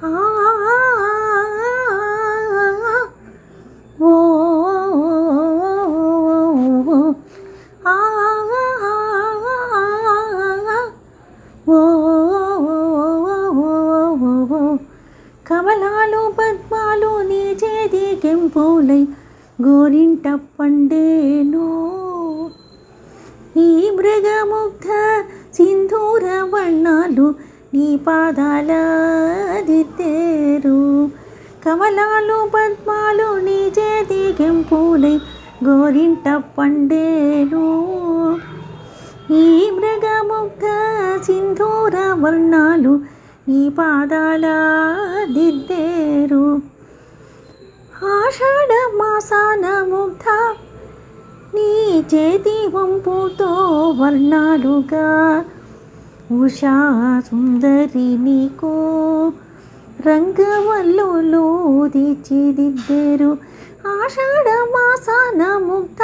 ఓ కమలాలు పద్మాలు నీ చేతి కెంపులై గోరింట పండేను ఈ మృగముగ్ధ సింధూర వర్ణాలు నీ పాదాల దిద్దేరు కమలాలు పద్మాలు నీ చేతి కెంపులై గోరింట పండేరు. ఈ మృగముగ్ధ సింధూర వర్ణాలు నీ పాదాల దిద్దేరు ఆషాఢ మాసాన ముగ్ధ నీ చేతి వంపుతో వర్ణాలుగా ఉషా సుందరినికో రంగవల్లులో రంగవల్లులు ఆషాఢ మాసాన ముగ్ధ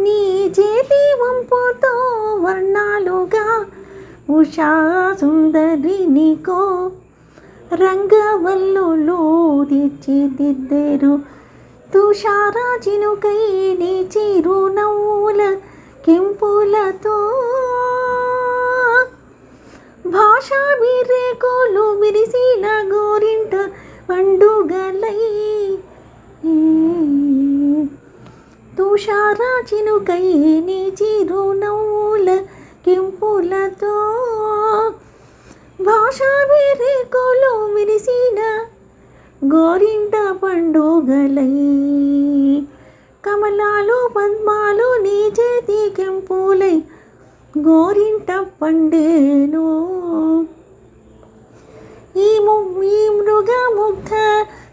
నీ చేతి వంపుతో వర్ణాలుగా. ఉషా సుందరినికో రంగవల్లులో రంగవల్లులు తీర్చిదిద్దేరు. తుషార చినుకై నీ చిరునవ్వు తుషార చినుకై నీ చిరు నవ్వుల కెంపులతో భాషా విరేకోలు విరిసిన గోరింట పండుగలై. కమలాలు పద్మాలు నీ చేతి కెంపులై గోరింట పండేను. ఈ మృగ ముగ్ధ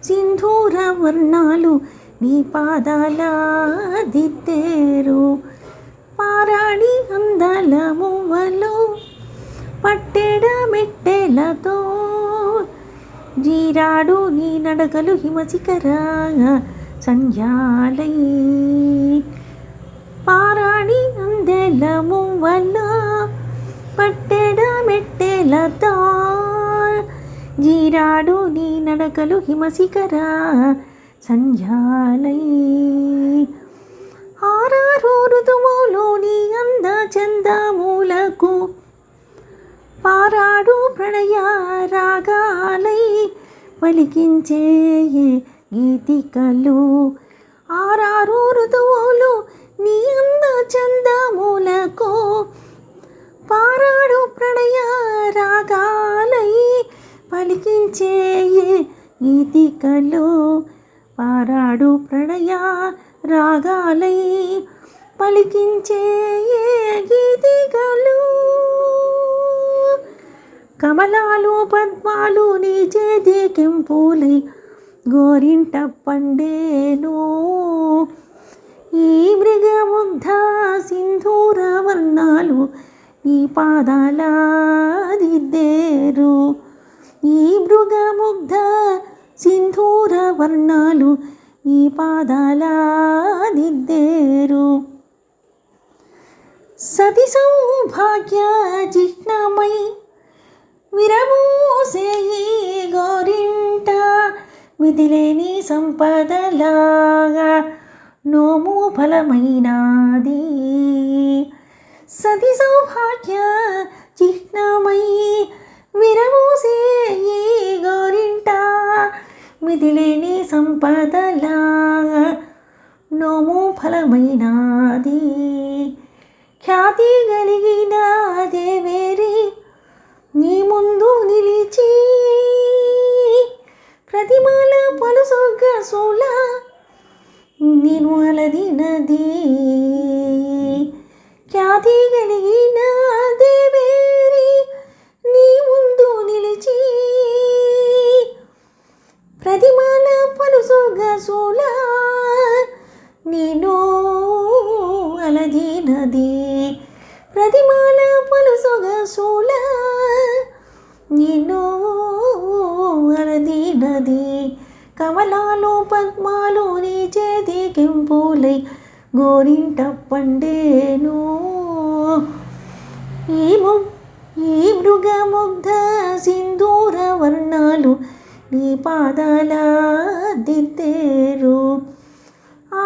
సింధూర వర్ణాలు నీ పాదాల దిద్దేరు పారాడి అందల మువ్వలు పట్టెడ మెట్టెలతో జీరాడు నీ నడకలు హిమశిఖర సంధ్యాలై. పారాడి అందెల మువ్వల పట్టెడ మెట్టెలతో జీరాడు నీ నడకలు హిమశిఖర సంధ్యాలై. ఆరారు ఋతువులోని అంద చందములకు పారాడు ప్రణయ రాగాలై పలికించే గీతికలు. ఆరారు ఋతువులు నీ అంద చందములకు పారాడు ప్రణయ రాగాలై పలికించే గీతికలు. పారాడు ప్రణయ రాగాలై పలికించే గీతికలు కమలాలు పద్మాలు నీ చేతి కెంపులై గోరింట పండేను. ఈ మృగముగ్ధ సింధూర వర్ణాలు నీ పాదాల దిద్దేరు ఈ మృగముగ్ధ సింధూర వర్ణాలు నీ పాదాల దిద్దేరు సతి సౌభాగ్య చిహ్నమై విరమూసే గోరింట మిదిలేని సంపదలాగా నోము ఫలమైనాది. సతి సౌభాగ్య చిహ్నమై విరమూసే గోరింట మిదిలేని సంపదలా నోము ఫలమైనాది. ఖ్యాతి కలిగిన దేవేరి నీ ముందు నిలిచి ప్రతిమాల పలుసొగ్గ సోల నేను అలదినది ఖ్యాతి కలిగిన అలదినది ప్రతిమాల పలు సోల నిన్ను అలదినది కమలాలు పద్మాలు నీ చేతి కెంపులై గోరింట పండేను ఈ ము ఈ మృగముగ్ధ సింధూర వర్ణాలు నీ పాదాల దిద్దేరు. ఆ